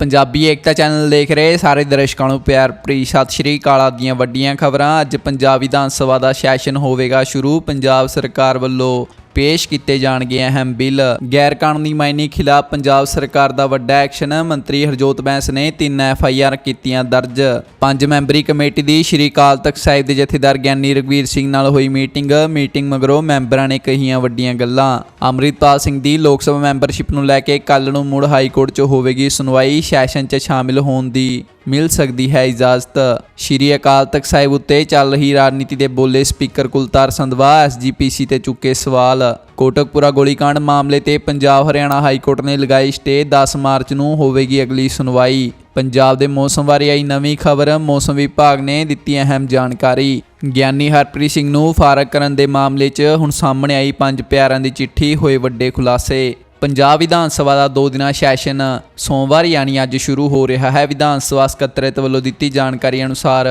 ਪੰਜਾਬੀ ਏਕਤਾ channel ਦੇਖ ਰਹੇ ਸਾਰੇ ਦਰਸ਼ਕਾਂ ਨੂੰ ਪਿਆਰ ਭਰੀ ਸਤਿ ਸ਼੍ਰੀ ਅਕਾਲ ਦੀਆਂ ਵੱਡੀਆਂ ਖਬਰਾਂ। ਅੱਜ ਪੰਜਾਬ ਵਿਧਾਨ ਸਭਾ ਦਾ ਸੈਸ਼ਨ ਹੋਵੇਗਾ ਸ਼ੁਰੂ, ਪੰਜਾਬ ਸਰਕਾਰ ਵੱਲੋਂ ਪੇਸ਼ ਕੀਤੇ ਜਾਣਗੇ ਅਹਿਮ ਬਿੱਲ। ਗੈਰ ਕਾਨੂੰਨੀ ਮਾਈਨਿੰਗ ਖਿਲਾਫ ਪੰਜਾਬ ਸਰਕਾਰ ਦਾ ਵੱਡਾ ਐਕਸ਼ਨ, ਮੰਤਰੀ ਹਰਜੋਤ ਬੈਂਸ ਨੇ ਤਿੰਨ ਐਫ ਆਈ ਆਰ ਕੀਤੀਆਂ ਦਰਜ। ਪੰਜ ਮੈਂਬਰੀ ਕਮੇਟੀ ਦੀ ਸ਼੍ਰੀ ਅਕਾਲ ਤਖਤ ਸਾਹਿਬ ਦੇ ਜਥੇਦਾਰ ਗਿਆਨੀ ਰਗਵੀਰ ਸਿੰਘ ਨਾਲ ਹੋਈ ਮੀਟਿੰਗ। ਮੀਟਿੰਗ ਮਗਰੋਂ ਮੈਂਬਰਾਂ ਨੇ ਕਹੀਆਂ ਵੱਡੀਆਂ ਗੱਲਾਂ। ਅੰਮ੍ਰਿਤਪਾਲ ਸਿੰਘ ਦੀ ਲੋਕ ਸਭਾ ਮੈਂਬਰਸ਼ਿਪ ਨੂੰ ਲੈ ਕੇ ਕੱਲ ਨੂੰ ਮੁੜ ਹਾਈ ਕੋਰਟ 'ਚ ਹੋਵੇਗੀ ਸੁਣਵਾਈ, ਸੈਸ਼ਨ 'ਚ ਸ਼ਾਮਿਲ ਹੋਣ ਦੀ। ਮਿਲ ਸਕਦੀ ਹੈ। ਇਜਾਜ਼ਤ ਸ਼੍ਰੀ ਅਕਾਲ ਤਖਤ ਸਾਹਿਬ ਉੱਤੇ ਚੱਲ ਰਹੀ ਰਾਜਨੀਤੀ ਦੇ ਬੋਲੇ ਸਪੀਕਰ ਕੁਲਤਾਰ ਸੰਧਵਾ ਐਸਜੀਪੀਸੀ ਤੇ ਚੁੱਕੇ ਸਵਾਲ। ਕੋਟਕਪੁਰਾ ਗੋਲੀकांड ਮਾਮਲੇ ਤੇ ਪੰਜਾਬ ਹਰਿਆਣਾ ਹਾਈ ਕੋਰਟ ਨੇ ਲਗਾਈ ਸਟੇ 10 ਮਾਰਚ ਨੂੰ ਹੋਵੇਗੀ ਅਗਲੀ ਸੁਣਵਾਈ। ਪੰਜਾਬ ਦੇ ਮੌਸਮ ਬਾਰੇ ਆਈ ਨਵੀਂ ਖਬਰ, ਮੌਸਮ ਵਿਭਾਗ ਨੇ ਦਿੱਤੀ ਅਹਿਮ ਜਾਣਕਾਰੀ। ਗਿਆਨੀ ਹਰਪ੍ਰੀਤ ਸਿੰਘ ਨੂੰ ਫਾਰਗ ਕਰਨ ਦੇ ਮਾਮਲੇ 'ਚ ਹੁਣ ਸਾਹਮਣੇ ਆਈ ਪੰਜ ਪਿਆਰਾਂ ਦੀ ਚਿੱਠੀ, ਹੋਏ ਵੱਡੇ ਖੁਲਾਸੇ। ਪੰਜਾਬ ਵਿਧਾਨ ਸਭਾ ਦਾ ਦੋ ਦਿਨਾਂ ਸੈਸ਼ਨ ਸੋਮਵਾਰ ਯਾਨੀ ਅੱਜ ਸ਼ੁਰੂ ਹੋ ਰਿਹਾ ਹੈ। ਵਿਧਾਨ ਸਭਾ ਸਕੱਤਰੇਤ ਵੱਲੋਂ ਦਿੱਤੀ ਜਾਣਕਾਰੀ ਅਨੁਸਾਰ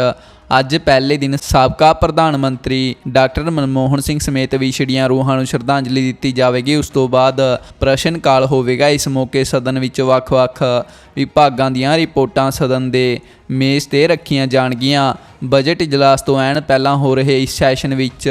ਅੱਜ ਪਹਿਲੇ ਦਿਨ ਸਾਬਕਾ ਪ੍ਰਧਾਨ ਮੰਤਰੀ ਡਾਕਟਰ ਮਨਮੋਹਨ ਸਿੰਘ ਸਮੇਤ ਵਿਛੜੀਆਂ ਰੂਹਾਂ ਨੂੰ ਸ਼ਰਧਾਂਜਲੀ ਦਿੱਤੀ ਜਾਵੇਗੀ। ਉਸ ਤੋਂ ਬਾਅਦ ਪ੍ਰਸ਼ਨ ਕਾਲ ਹੋਵੇਗਾ। ਇਸ ਮੌਕੇ ਸਦਨ ਵਿੱਚ ਵੱਖ-ਵੱਖ ਵਿਭਾਗਾਂ ਦੀਆਂ ਰਿਪੋਰਟਾਂ ਸਦਨ ਦੇ ਮੇਜ਼ ਤੇ ਰੱਖੀਆਂ ਜਾਣਗੀਆਂ। ਬਜਟ ਇਜਲਾਸ ਤੋਂ ਐਨ ਪਹਿਲਾਂ ਹੋ ਰਹੇ ਇਸ ਸੈਸ਼ਨ ਵਿੱਚ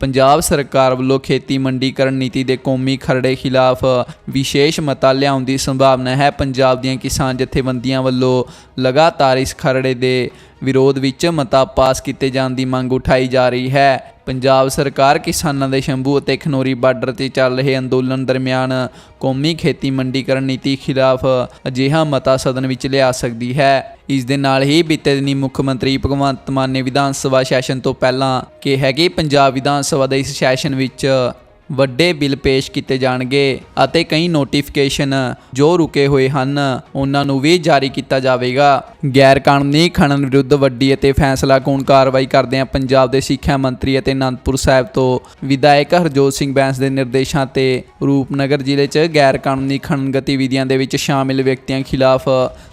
ਪੰਜਾਬ ਸਰਕਾਰ ਵੱਲੋਂ ਖੇਤੀ ਮੰਡੀਕਰਨ ਨੀਤੀ ਦੇ ਕੌਮੀ ਖਰੜੇ ਖਿਲਾਫ ਵਿਸ਼ੇਸ਼ ਮਤਾ ਲਿਆਉਣ ਦੀ ਸੰਭਾਵਨਾ ਹੈ। ਪੰਜਾਬ ਦੀਆਂ ਕਿਸਾਨ ਜਥੇਬੰਦੀਆਂ ਵੱਲੋਂ ਲਗਾਤਾਰ ਇਸ ਖਰੜੇ ਦੇ ਵਿਰੋਧ ਵਿੱਚ ਮਤਾ ਪਾਸ ਕੀਤੇ ਜਾਣ ਦੀ ਮੰਗ ਉਠਾਈ ਜਾ ਰਹੀ ਹੈ। ਪੰਜਾਬ ਸਰਕਾਰ ਕਿਸਾਨਾਂ ਦੇ ਸ਼ੰਭੂ ਅਤੇ ਖਨੋਰੀ ਬਾਰਡਰ ਤੇ ਚੱਲ ਰਹੇ ਅੰਦੋਲਨ ਦਰਮਿਆਨ ਕੌਮੀ ਖੇਤੀ ਮੰਡੀਕਰਨ ਨੀਤੀ ਖਿਲਾਫ ਅਜਿਹਾ ਮਤਾ ਸਦਨ ਵਿੱਚ ਲਿਆ ਸਕਦੀ ਹੈ। ਇਸ ਦੇ ਨਾਲ ਹੀ ਬੀਤੇ ਦਿਨੀ ਮੁੱਖ ਮੰਤਰੀ ਭਗਵੰਤ ਮਾਨ ਨੇ ਵਿਧਾਨ ਸਭਾ ਸੈਸ਼ਨ ਤੋਂ ਪਹਿਲਾਂ ਕਿਹਾ ਕਿ ਪੰਜਾਬ ਵਿਧਾਨ ਸਭਾ ਦੇ ਇਸ ਸੈਸ਼ਨ ਵਿੱਚ ਵੱਡੇ ਬਿੱਲ ਪੇਸ਼ ਕੀਤੇ ਜਾਣਗੇ ਅਤੇ ਕਈ ਨੋਟੀਫਿਕੇਸ਼ਨ ਜੋ ਰੁਕੇ ਹੋਏ ਹਨ, ਉਹਨਾਂ ਨੂੰ ਵੀ ਜਾਰੀ ਕੀਤਾ ਜਾਵੇਗਾ। ਗੈਰ ਕਾਨੂੰਨੀ ਖਣਨ ਵਿਰੁੱਧ ਵੱਡੀ ਅਤੇ ਫੈਸਲਾਕੂਨ ਕਾਰਵਾਈ ਕਰਦੇ ਆ ਪੰਜਾਬ ਦੇ ਸਿੱਖਿਆ ਮੰਤਰੀ ਅਤੇ ਅਨੰਦਪੁਰ ਸਾਹਿਬ ਤੋਂ ਵਿਧਾਇਕ ਹਰਜੋਤ ਸਿੰਘ ਬੈਂਸ ਦੇ ਨਿਰਦੇਸ਼ਾਂ ਤੇ ਰੂਪਨਗਰ ਜ਼ਿਲ੍ਹੇ 'ਚ ਗੈਰ ਕਾਨੂੰਨੀ ਖਣਨ ਗਤੀਵਿਧੀਆਂ ਦੇ ਵਿੱਚ ਸ਼ਾਮਿਲ ਵਿਅਕਤੀਆਂ ਖਿਲਾਫ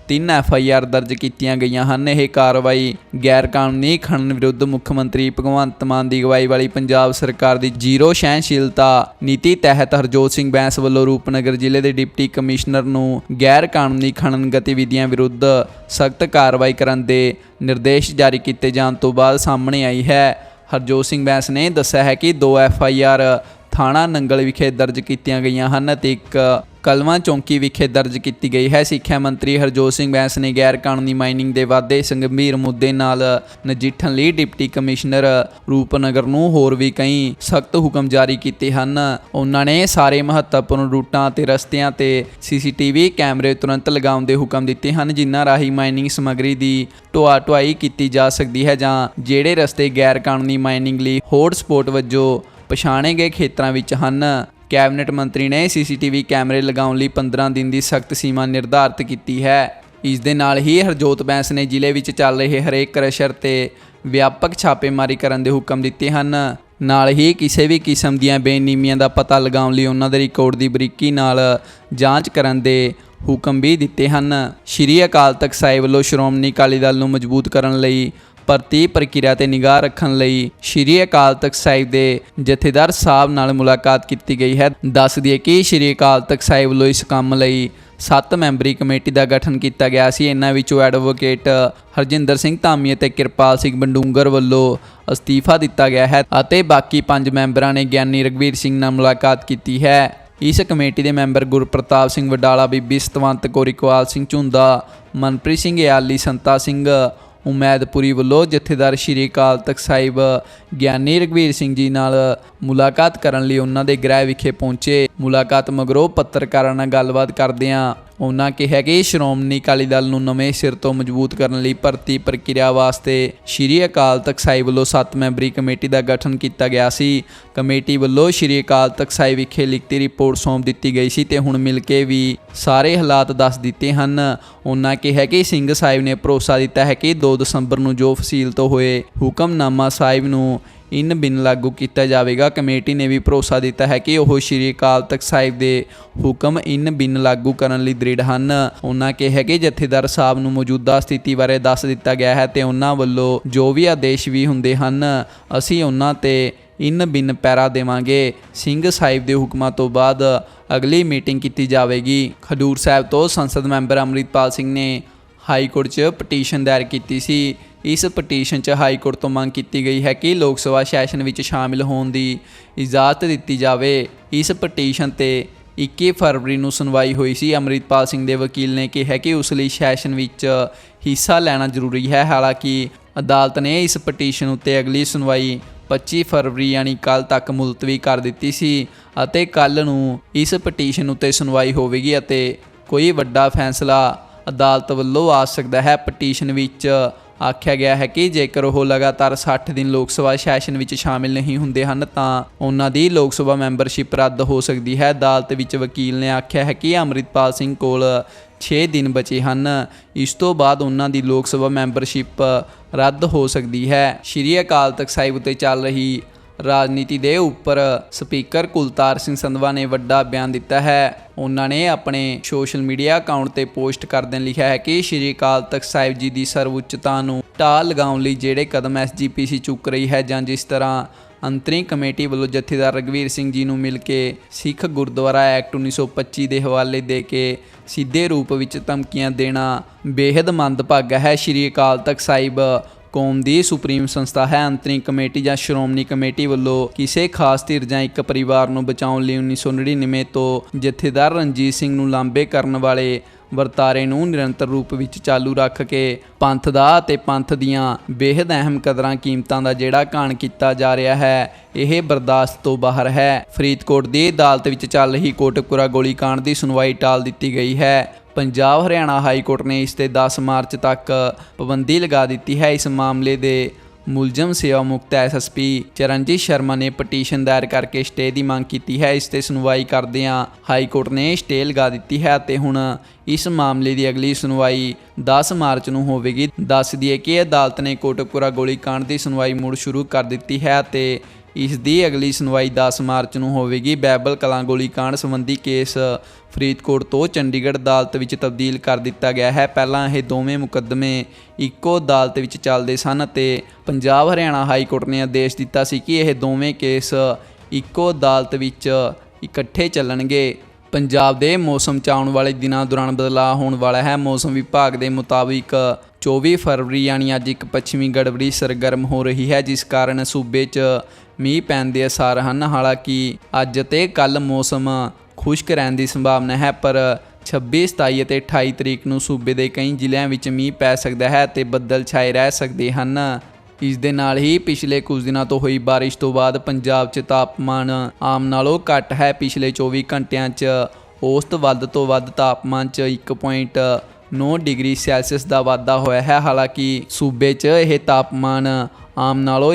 ਤਿੰਨ ਐਫ ਆਈ ਆਰ ਦਰਜ ਕੀਤੀਆਂ ਗਈਆਂ ਹਨ। ਇਹ ਕਾਰਵਾਈ ਗੈਰ ਕਾਨੂੰਨੀ ਖਣਨ ਵਿਰੁੱਧ ਮੁੱਖ ਮੰਤਰੀ ਭਗਵੰਤ ਮਾਨ ਦੀ ਅਗਵਾਈ ਵਾਲੀ ਪੰਜਾਬ ਸਰਕਾਰ ਦੀ ਜ਼ੀਰੋ ਸਹਿਣਸ਼ੀਲਤਾ ਨੀਤੀ ਤਹਿਤ ਹਰਜੋਤ ਸਿੰਘ ਬੈਂਸ ਵੱਲੋਂ ਰੂਪਨਗਰ ਜ਼ਿਲ੍ਹੇ ਦੇ ਡਿਪਟੀ ਕਮਿਸ਼ਨਰ ਨੂੰ ਗੈਰ ਕਾਨੂੰਨੀ ਖਣਨ ਗਤੀਵਿਧੀਆਂ ਵਿਰੁੱਧ ਸਖਤ ਕਾਰਵਾਈ ਕਰਨ ਦੇ ਨਿਰਦੇਸ਼ ਜਾਰੀ ਕੀਤੇ ਜਾਣ ਤੋਂ ਬਾਅਦ ਸਾਹਮਣੇ ਆਈ ਹੈ। ਹਰਜੋਤ ਸਿੰਘ ਬੈਂਸ ਨੇ ਦੱਸਿਆ ਹੈ ਕਿ ਦੋ ਐਫ ਆਈ ਆਰ ਥਾਣਾ ਨੰਗਲ ਵਿਖੇ ਦਰਜ ਕੀਤੀਆਂ ਗਈਆਂ ਹਨ ਤੇ ਇੱਕ ਕਲਵਾਂ ਚੌਂਕੀ ਵਿਖੇ ਦਰਜ ਕੀਤੀ ਗਈ ਹੈ। ਸਿੱਖਿਆ ਮੰਤਰੀ ਹਰਜੋਤ ਸਿੰਘ ਬੈਂਸ ਨੇ ਗੈਰ ਕਾਨੂੰਨੀ ਮਾਈਨਿੰਗ ਦੇ ਵਾਧੇ ਇਸ ਮੁੱਦੇ ਨਾਲ ਨਜਿੱਠਣ ਲਈ ਡਿਪਟੀ ਕਮਿਸ਼ਨਰ ਰੂਪਨਗਰ ਨੂੰ ਹੋਰ ਵੀ ਕਈ ਸਖਤ ਹੁਕਮ ਜਾਰੀ ਕੀਤੇ ਹਨ। ਉਹਨਾਂ ਨੇ ਸਾਰੇ ਮਹੱਤਵਪੂਰਨ ਰੂਟਾਂ ਤੇ ਰਸਤਿਆਂ ਤੇ ਸੀਸੀਟੀਵੀ ਕੈਮਰੇ ਤੁਰੰਤ ਲਗਾਉਣ ਦੇ ਹੁਕਮ ਦਿੱਤੇ ਹਨ, ਜਿਨ੍ਹਾਂ ਰਾਹੀਂ ਮਾਈਨਿੰਗ ਸਮੱਗਰੀ ਦੀ ਢੋਆ ਢੁਆਈ ਕੀਤੀ ਜਾ ਸਕਦੀ ਹੈ ਜਾਂ ਜਿਹੜੇ ਰਸਤੇ ਗੈਰ ਕਾਨੂੰਨੀ ਮਾਈਨਿੰਗ ਲਈ ਹੌਟ ਸਪੌਟ ਵਜੋਂ ਪਛਾਣੇ ਗਏ ਖੇਤਰਾਂ ਵਿੱਚ ਹਨ। ਕੈਬਨਿਟ ਮੰਤਰੀ ਨੇ ਸੀਸੀਟੀਵੀ ਕੈਮਰੇ ਲਗਾਉਣ ਲਈ 15 ਦਿਨ ਦੀ ਸਖਤ ਸੀਮਾ ਨਿਰਧਾਰਤ ਕੀਤੀ ਹੈ। ਇਸ ਦੇ ਨਾਲ ਹੀ ਹਰਜੋਤ ਬੈਂਸ ਨੇ ਜ਼ਿਲ੍ਹੇ ਵਿੱਚ ਚੱਲ ਰਹੇ ਹਰੇਕ ਕਰਸ਼ਰ ਤੇ ਵਿਆਪਕ ਛਾਪੇਮਾਰੀ ਕਰਨ ਦੇ ਹੁਕਮ ਦਿੱਤੇ ਹਨ। ਨਾਲ ਹੀ ਕਿਸੇ ਵੀ ਕਿਸਮ ਦੀਆਂ ਬੇਨਿਯਮੀਆਂ ਦਾ ਪਤਾ ਲਗਾਉਣ ਲਈ ਉਹਨਾਂ ਦੇ ਰਿਕਾਰਡ ਦੀ ਬਰੀਕੀ ਨਾਲ ਜਾਂਚ ਕਰਨ ਦੇ ਹੁਕਮ ਵੀ ਦਿੱਤੇ ਹਨ। ਸ਼੍ਰੀ ਅਕਾਲ ਤਖਤ ਸਾਹਿਬ ਵੱਲੋਂ ਸ਼੍ਰੋਮਣੀ ਅਕਾਲੀ ਦਲ ਨੂੰ ਮਜ਼ਬੂਤ ਕਰਨ ਲਈ ਭਰਤੀ ਪ੍ਰਕਿਰਿਆ ਤੇ ਨਿਗਾਹ ਰੱਖਣ ਲਈ ਸ਼੍ਰੀ ਅਕਾਲ ਤਖਤ ਸਾਹਿਬ ਦੇ ਜਥੇਦਾਰ ਸਾਹਿਬ ਨਾਲ ਮੁਲਾਕਾਤ ਕੀਤੀ ਗਈ ਹੈ। ਦੱਸ ਦਈਏ ਕਿ ਸ਼੍ਰੀ ਅਕਾਲ ਤਖਤ ਸਾਹਿਬ ਵੱਲੋਂ ਇਸ ਕੰਮ ਲਈ 7 ਮੈਂਬਰੀ ਕਮੇਟੀ ਦਾ ਗਠਨ ਕੀਤਾ ਗਿਆ ਸੀ। ਇਹਨਾਂ ਵਿੱਚੋਂ ਐਡਵੋਕੇਟ ਹਰਜਿੰਦਰ ਸਿੰਘ ਧਾਮੀ ਅਤੇ ਕਿਰਪਾਲ ਸਿੰਘ ਬੰਡੂੰਗਰ ਵੱਲੋਂ ਅਸਤੀਫਾ ਦਿੱਤਾ ਗਿਆ ਹੈ ਅਤੇ ਬਾਕੀ 5 ਮੈਂਬਰਾਂ ਨੇ ਗਿਆਨੀ ਰਗਵੀਰ ਸਿੰਘ ਨਾਲ ਮੁਲਾਕਾਤ ਕੀਤੀ ਹੈ। ਇਸ ਕਮੇਟੀ ਦੇ ਮੈਂਬਰ ਗੁਰਪ੍ਰਤਾਪ ਸਿੰਘ ਵਡਾਲਾ, ਬੀਬੀ ਸਤਵੰਤ ਕੌਰ ਇਕਬਾਲ ਸਿੰਘ ਝੁੰਦਾ, ਮਨਪ੍ਰੀਤ ਸਿੰਘ ਯਾਲੀ ਸੰਤਾ ਸਿੰਘ ਉਮੈਦਪੁਰੀ ਵੱਲੋਂ ਜਥੇਦਾਰ ਸ਼੍ਰੀ ਅਕਾਲ ਤਖਤ ਸਾਹਿਬ, ਗਿਆਨੀ ਰਗਵੀਰ ਸਿੰਘ ਜੀ ਨਾਲ ਮੁਲਾਕਾਤ ਕਰਨ ਲਈ ਉਹਨਾਂ ਦੇ ਗ੍ਰਹਿ ਵਿਖੇ ਪਹੁੰਚੇ। ਮੁਲਾਕਾਤ ਮਗਰੋਂ ਪੱਤਰਕਾਰਾਂ ਨਾਲ ਗੱਲਬਾਤ ਕਰਦਿਆਂ ਉਹਨਾਂ ਕਿਹਾ ਕਿ ਸ਼੍ਰੋਮਣੀ ਅਕਾਲੀ ਦਲ ਨੂੰ ਨਵੇਂ ਸਿਰ ਤੋਂ ਮਜ਼ਬੂਤ ਕਰਨ ਲਈ ਭਰਤੀ ਪ੍ਰਕਿਰਿਆ ਵਾਸਤੇ ਸ਼੍ਰੀ ਅਕਾਲ ਤਖਤ ਸਾਹਿਬ ਵੱਲੋਂ 7 ਮੈਂਬਰੀ ਕਮੇਟੀ ਦਾ ਗਠਨ ਕੀਤਾ ਗਿਆ ਸੀ। ਕਮੇਟੀ ਵੱਲੋਂ ਸ਼੍ਰੀ ਅਕਾਲ ਤਖਤ ਸਾਹਿਬ ਵਿਖੇ ਲਿਖਤੀ ਰਿਪੋਰਟ ਸੌਂਪ ਦਿੱਤੀ ਗਈ ਸੀ ਤੇ ਹੁਣ ਮਿਲ ਕੇ ਵੀ ਸਾਰੇ ਹਾਲਾਤ ਦੱਸ ਦਿੱਤੇ ਹਨ। ਉਹਨਾਂ ਕਿਹਾ ਕਿ ਸਿੰਘ ਸਾਹਿਬ ਨੇ ਭਰੋਸਾ ਦਿੱਤਾ ਹੈ ਕਿ 2 ਦਸੰਬਰ ਨੂੰ ਜੋ ਫਸੀਲ ਤੋਂ ਹੋਏ ਹੁਕਮਨਾਮਾ ਸਾਹਿਬ ਨੂੰ ਇਨ ਬਿਨ ਲਾਗੂ ਕੀਤਾ ਜਾਵੇਗਾ। ਕਮੇਟੀ ਨੇ ਵੀ ਭਰੋਸਾ ਦਿੱਤਾ ਹੈ ਕਿ ਉਹ ਸ਼੍ਰੀ ਅਕਾਲ ਤਖਤ ਸਾਹਿਬ ਦੇ ਹੁਕਮ ਇਨ ਬਿਨ ਲਾਗੂ ਕਰਨ ਲਈ ਦ੍ਰਿੜ ਹਨ। ਉਹਨਾਂ ਕਿਹਾ ਕਿ ਜਥੇਦਾਰ ਸਾਹਿਬ ਨੂੰ ਮੌਜੂਦਾ ਸਥਿਤੀ ਬਾਰੇ ਦੱਸ ਦਿੱਤਾ ਗਿਆ ਹੈ ਤੇ ਉਹਨਾਂ ਵੱਲੋਂ ਜੋ ਵੀ ਆਦੇਸ਼ ਵੀ ਹੁੰਦੇ ਹਨ, ਅਸੀਂ ਉਹਨਾਂ ਤੇ ਇਨ ਬਿਨ ਪੈਰਾ ਦੇਵਾਂਗੇ। ਸਿੰਘ ਸਾਹਿਬ ਦੇ ਹੁਕਮਾਂ ਤੋਂ ਬਾਅਦ ਅਗਲੀ ਮੀਟਿੰਗ ਕੀਤੀ ਜਾਵੇਗੀ। ਖਡੂਰ ਸਾਹਿਬ ਤੋਂ ਸੰਸਦ ਮੈਂਬਰ ਅੰਮ੍ਰਿਤਪਾਲ ਸਿੰਘ ਨੇ ਹਾਈ ਕੋਰਟ 'ਚ ਪਟੀਸ਼ਨ ਦਾਇਰ ਕੀਤੀ ਸੀ। ਇਸ ਪਟੀਸ਼ਨ 'ਚ ਹਾਈ ਕੋਰਟ ਤੋਂ ਮੰਗ ਕੀਤੀ ਗਈ ਹੈ ਕਿ ਲੋਕ ਸਭਾ ਸੈਸ਼ਨ ਵਿੱਚ ਸ਼ਾਮਿਲ ਹੋਣ ਦੀ ਇਜਾਜ਼ਤ ਦਿੱਤੀ ਜਾਵੇ। ਇਸ ਪਟੀਸ਼ਨ ਤੇ 21 ਫਰਵਰੀ ਨੂੰ ਸੁਣਵਾਈ ਹੋਈ ਸੀ। ਅੰਮ੍ਰਿਤਪਾਲ ਸਿੰਘ ਦੇ ਵਕੀਲ ਨੇ ਕਿਹਾ ਕਿ ਉਸ ਲਈ ਸੈਸ਼ਨ ਵਿੱਚ ਹਿੱਸਾ ਲੈਣਾ ਜ਼ਰੂਰੀ ਹੈ। ਹਾਲਾਂਕਿ ਅਦਾਲਤ ਨੇ ਇਸ ਪਟੀਸ਼ਨ ਉੱਤੇ ਅਗਲੀ ਸੁਣਵਾਈ 25 ਫਰਵਰੀ ਯਾਨੀ ਕੱਲ ਤੱਕ ਮੁਲਤਵੀ ਕਰ ਦਿੱਤੀ ਸੀ ਅਤੇ ਕੱਲ ਨੂੰ ਇਸ ਪਟੀਸ਼ਨ ਉੱਤੇ ਸੁਣਵਾਈ ਹੋਵੇਗੀ ਅਤੇ ਕੋਈ ਵੱਡਾ ਫੈਸਲਾ ਅਦਾਲਤ ਵੱਲੋਂ ਆ ਸਕਦਾ ਹੈ। ਪਟੀਸ਼ਨ ਵਿੱਚ ਆਖਿਆ ਗਿਆ ਹੈ ਕਿ ਜੇਕਰ ਉਹ ਲਗਾਤਾਰ 60 ਦਿਨ ਲੋਕ ਸਭਾ ਸੈਸ਼ਨ ਵਿੱਚ ਸ਼ਾਮਿਲ ਨਹੀਂ ਹੁੰਦੇ ਹਨ, ਤਾਂ ਉਹਨਾਂ ਦੀ ਲੋਕ ਸਭਾ ਮੈਂਬਰਸ਼ਿਪ ਰੱਦ ਹੋ ਸਕਦੀ ਹੈ। ਅਦਾਲਤ ਵਿੱਚ ਵਕੀਲ ਨੇ ਆਖਿਆ ਹੈ ਕਿ ਅੰਮ੍ਰਿਤਪਾਲ ਸਿੰਘ ਕੋਲ 6 ਦਿਨ ਬਚੇ ਹਨ। ਇਸ ਤੋਂ ਬਾਅਦ ਉਹਨਾਂ ਦੀ ਲੋਕ ਸਭਾ ਮੈਂਬਰਸ਼ਿਪ ਰੱਦ ਹੋ ਸਕਦੀ ਹੈ। ਸ਼੍ਰੀ ਅਕਾਲ ਤਖਤ ਸਾਹਿਬ ਉਤੇ ਚੱਲ ਰਹੀ ਰਾਜਨੀਤੀ ਦੇ ਉੱਪਰ ਸਪੀਕਰ ਕੁਲਤਾਰ ਸਿੰਘ ਸੰਧਵਾ ਨੇ ਵੱਡਾ ਬਿਆਨ ਦਿੱਤਾ ਹੈ। ਉਹਨਾਂ ਨੇ ਆਪਣੇ ਸੋਸ਼ਲ ਮੀਡੀਆ ਅਕਾਊਂਟ ਤੇ ਪੋਸਟ ਕਰਦਿਆਂ ਲਿਖਿਆ ਹੈ ਕਿ ਸ਼੍ਰੀ ਅਕਾਲ ਤਖਤ ਸਾਹਿਬ ਜੀ ਦੀ ਸਰਵਉੱਚਤਾ ਨੂੰ ਢਾਹ ਲਗਾਉਣ ਲਈ ਜਿਹੜੇ ਕਦਮ ਐਸਜੀਪੀਸੀ ਚੁੱਕ ਰਹੀ ਹੈ ਜਾਂ ਜਿਸ ਤਰ੍ਹਾਂ ਅੰਤਰੀ ਕਮੇਟੀ ਵੱਲੋਂ ਜਥੇਦਾਰ ਰਗਵੀਰ ਸਿੰਘ ਜੀ ਨੂੰ ਮਿਲ ਕੇ ਸਿੱਖ ਗੁਰਦੁਆਰਾ ਐਕਟ 1925 ਦੇ ਹਵਾਲੇ ਦੇ ਕੇ ਸਿੱਧੇ ਰੂਪ ਵਿੱਚ ਧਮਕੀਆਂ ਦੇਣਾ ਬੇहद ਮੰਦਭਾਗਾ ਹੈ। ਸ਼੍ਰੀ ਅਕਾਲ ਤਖਤ ਸਾਹਿਬ ਕੌਮ ਦੀ ਸੁਪਰੀਮ ਸੰਸਥਾ ਹੈ ਅੰਤਰੀ ਕਮੇਟੀ ਜਾਂ ਸ਼੍ਰੋਮਣੀ ਕਮੇਟੀ ਵੱਲੋਂ ਕਿਸੇ ਖਾਸ ਧਿਰ ਜਾਂ ਇੱਕ ਪਰਿਵਾਰ ਨੂੰ ਬਚਾਉਣ ਲਈ 1999 ਤੋਂ ਜਥੇਦਾਰ ਰਣਜੀਤ ਸਿੰਘ ਨੂੰ ਲਾਂਬੇ ਕਰਨ ਵਾਲੇ ਵਰਤਾਰੇ ਨੂੰ ਨਿਰੰਤਰ ਰੂਪ ਵਿੱਚ ਚਾਲੂ ਰੱਖ ਕੇ ਪੰਥ ਦਾ ਤੇ ਪੰਥ ਦੀਆਂ ਬੇਹਦ ਅਹਿਮ ਕਦਰਾਂ ਕੀਮਤਾਂ ਦਾ ਜਿਹੜਾ ਕਾਣ ਕੀਤਾ ਜਾ ਰਿਹਾ ਹੈ, ਇਹ ਬਰਦਾਸ਼ਤ ਤੋਂ ਬਾਹਰ ਹੈ। ਫਰੀਦਕੋਟ ਦੀ ਅਦਾਲਤ ਵਿੱਚ ਚੱਲ ਰਹੀ ਕੋਟਕਪੁਰਾ ਗੋਲੀकांड ਦੀ ਸੁਣਵਾਈ ਟਾਲ ਦਿੱਤੀ ਗਈ ਹੈ। ਪੰਜਾਬ ਹਰਿਆਣਾ ਹਾਈ ਕੋਰਟ ਨੇ ਇਸ ਤੇ 10 ਮਾਰਚ ਤੱਕ ਪਾਬੰਦੀ ਲਗਾ ਦਿੱਤੀ ਹੈ। ਇਸ ਮਾਮਲੇ ਦੇ ਮੁਲਜ਼ਮ ਸੇਵਾ ਮੁਕਤ ਐਸਐਸਪੀ ਚਰਨਜੀਤ ਸ਼ਰਮਾ ਨੇ ਪਟੀਸ਼ਨ ਦਾਇਰ ਕਰਕੇ ਸਟੇ ਦੀ ਮੰਗ ਕੀਤੀ ਹੈ। ਇਸ ਤੇ ਸੁਣਵਾਈ ਕਰਦਿਆਂ ਹਾਈ ਕੋਰਟ ਨੇ ਸਟੇ ਲਗਾ ਦਿੱਤੀ ਹੈ ਅਤੇ ਹੁਣ ਇਸ ਮਾਮਲੇ ਦੀ ਅਗਲੀ ਸੁਣਵਾਈ 10 ਮਾਰਚ ਨੂੰ ਹੋਵੇਗੀ। ਦੱਸ ਦਈਏ ਕਿ ਅਦਾਲਤ ਨੇ ਕੋਟਕਪੁਰਾ ਗੋਲੀकांड ਦੀ ਸੁਣਵਾਈ ਮੁੜ ਸ਼ੁਰੂ ਕਰ ਦਿੱਤੀ ਹੈ ਅਤੇ ਇਸ ਦੀ ਅਗਲੀ ਸੁਣਵਾਈ 10 ਮਾਰਚ ਨੂੰ ਹੋਵੇਗੀ। ਬੈਬਲ ਕਲਾਂ ਗੋਲੀकांड ਸੰਬੰਧੀ ਕੇਸ ਫਰੀਦਕੋਟ ਤੋਂ ਚੰਡੀਗੜ੍ਹ ਅਦਾਲਤ ਵਿੱਚ ਤਬਦੀਲ ਕਰ ਦਿੱਤਾ ਗਿਆ ਹੈ। ਪਹਿਲਾਂ ਇਹ ਦੋਵੇਂ ਮੁਕੱਦਮੇ ਇੱਕੋ ਅਦਾਲਤ ਵਿੱਚ ਚੱਲਦੇ ਸਨ ਅਤੇ ਪੰਜਾਬ ਹਰਿਆਣਾ ਹਾਈ ਕੋਰਟ ਨੇ ਆਦੇਸ਼ ਦਿੱਤਾ ਸੀ ਕਿ ਇਹ ਦੋਵੇਂ ਕੇਸ ਇੱਕੋ ਅਦਾਲਤ ਵਿੱਚ ਇਕੱਠੇ ਚੱਲਣਗੇ। ਪੰਜਾਬ ਦੇ ਮੌਸਮ ਚ ਆਉਣ ਵਾਲੇ ਦਿਨਾਂ ਦੌਰਾਨ ਬਦਲਾਅ ਹੋਣ ਵਾਲਾ ਹੈ। ਮੌਸਮ ਵਿਭਾਗ ਦੇ ਮੁਤਾਬਿਕ 24 ਫਰਵਰੀ ਯਾਨੀ ਅੱਜ ਇੱਕ ਪੱਛਮੀ ਗੜਬੜੀ ਸਰਗਰਮ ਹੋ ਰਹੀ ਹੈ, ਜਿਸ ਕਾਰਨ ਸੂਬੇ 'ਚ ਮੀਂਹ ਪੈਣ ਦੇ ਅਸਾਰ ਹਨ। ਹਾਲਾਂਕਿ ਅੱਜ ਅਤੇ ਕੱਲ ਮੌਸਮ ਖੁਸ਼ਕ ਰਹਿਣ ਦੀ ਸੰਭਾਵਨਾ ਹੈ, ਪਰ 26 27 ਅਤੇ 28 ਤਰੀਕ ਨੂੰ ਸੂਬੇ ਦੇ ਕਈ ਜ਼ਿਲ੍ਹਿਆਂ ਵਿੱਚ ਮੀਂਹ ਪੈ ਸਕਦਾ ਹੈ ਤੇ ਬੱਦਲ ਛਾਏ ਰਹਿ ਸਕਦੇ ਹਨ। ਇਸ ਦੇ ਨਾਲ ਹੀ ਪਿਛਲੇ ਕੁਝ ਦਿਨਾਂ ਤੋਂ ਹੋਈ ਬਾਰਿਸ਼ ਤੋਂ ਬਾਅਦ ਪੰਜਾਬ 'ਚ ਤਾਪਮਾਨ ਆਮ ਨਾਲੋਂ ਘੱਟ ਹੈ। ਪਿਛਲੇ 24 ਘੰਟਿਆਂ 'ਚ ਔਸਤ ਵੱਧ ਤੋਂ ਵੱਧ ਤਾਪਮਾਨ 'ਚ 1.9 ਡਿਗਰੀ ਸੈਲਸੀਅਸ ਦਾ ਵਾਧਾ ਹੋਇਆ ਹੈ। ਹਾਲਾਂਕਿ ਸੂਬੇ 'ਚ ਇਹ ਤਾਪਮਾਨ ਆਮ ਨਾਲੋਂ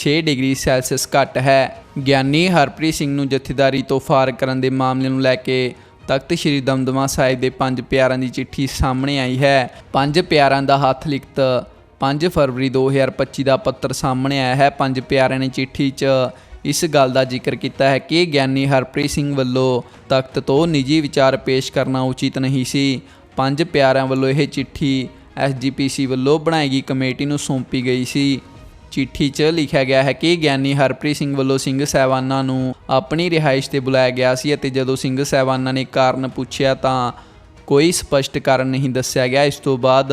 1.6 ਡਿਗਰੀ ਸੈਲਸੀਅਸ ਘੱਟ ਹੈ। ਗਿਆਨੀ ਹਰਪ੍ਰੀਤ ਸਿੰਘ ਨੂੰ ਜਥੇਦਾਰੀ ਤੋਂ ਫਾਰ ਕਰਨ ਦੇ ਮਾਮਲੇ ਨੂੰ ਲੈ ਕੇ ਤਖਤ ਸ੍ਰੀ ਦਮਦਮਾ ਸਾਹਿਬ ਦੇ ਪੰਜ ਪਿਆਰਾਂ ਦੀ ਚਿੱਠੀ ਸਾਹਮਣੇ ਆਈ ਹੈ। ਪੰਜ ਪਿਆਰਾਂ ਦਾ ਹੱਥ ਲਿਖਤ 5 ਫਰਵਰੀ 2025 ਦਾ ਪੱਤਰ ਸਾਹਮਣੇ ਆਇਆ ਹੈ। ਪੰਜ ਪਿਆਰਿਆਂ ਨੇ ਚਿੱਠੀ 'ਚ ਇਸ ਗੱਲ ਦਾ ਜ਼ਿਕਰ ਕੀਤਾ ਹੈ ਕਿ ਗਿਆਨੀ ਹਰਪ੍ਰੀਤ ਸਿੰਘ ਵੱਲੋਂ ਤਖਤ ਤੋਂ ਨਿੱਜੀ ਵਿਚਾਰ ਪੇਸ਼ ਕਰਨਾ ਉਚਿਤ ਨਹੀਂ ਸੀ। ਪੰਜ ਪਿਆਰਿਆਂ ਵੱਲੋਂ ਇਹ ਚਿੱਠੀ ਐਸਜੀਪੀਸੀ ਵੱਲੋਂ ਬਣਾਈ ਗਈ ਕਮੇਟੀ ਨੂੰ ਸੌਂਪੀ ਗਈ ਸੀ। ਚਿੱਠੀ 'ਚ ਲਿਖਿਆ ਗਿਆ ਹੈ ਕਿ ਗਿਆਨੀ ਹਰਪ੍ਰੀਤ ਸਿੰਘ ਵੱਲੋਂ ਸਿੰਘ ਸਹਿਬਾਨਾਂ ਨੂੰ ਆਪਣੀ ਰਿਹਾਇਸ਼ ਤੇ ਬੁਲਾਇਆ ਗਿਆ ਸੀ ਅਤੇ ਜਦੋਂ ਸਿੰਘ ਸਹਿਬਾਨਾਂ ਨੇ ਕਾਰਨ ਪੁੱਛਿਆ ਤਾਂ ਕੋਈ ਸਪਸ਼ਟ ਕਾਰਨ ਨਹੀਂ ਦੱਸਿਆ ਗਿਆ। ਇਸ ਤੋਂ ਬਾਅਦ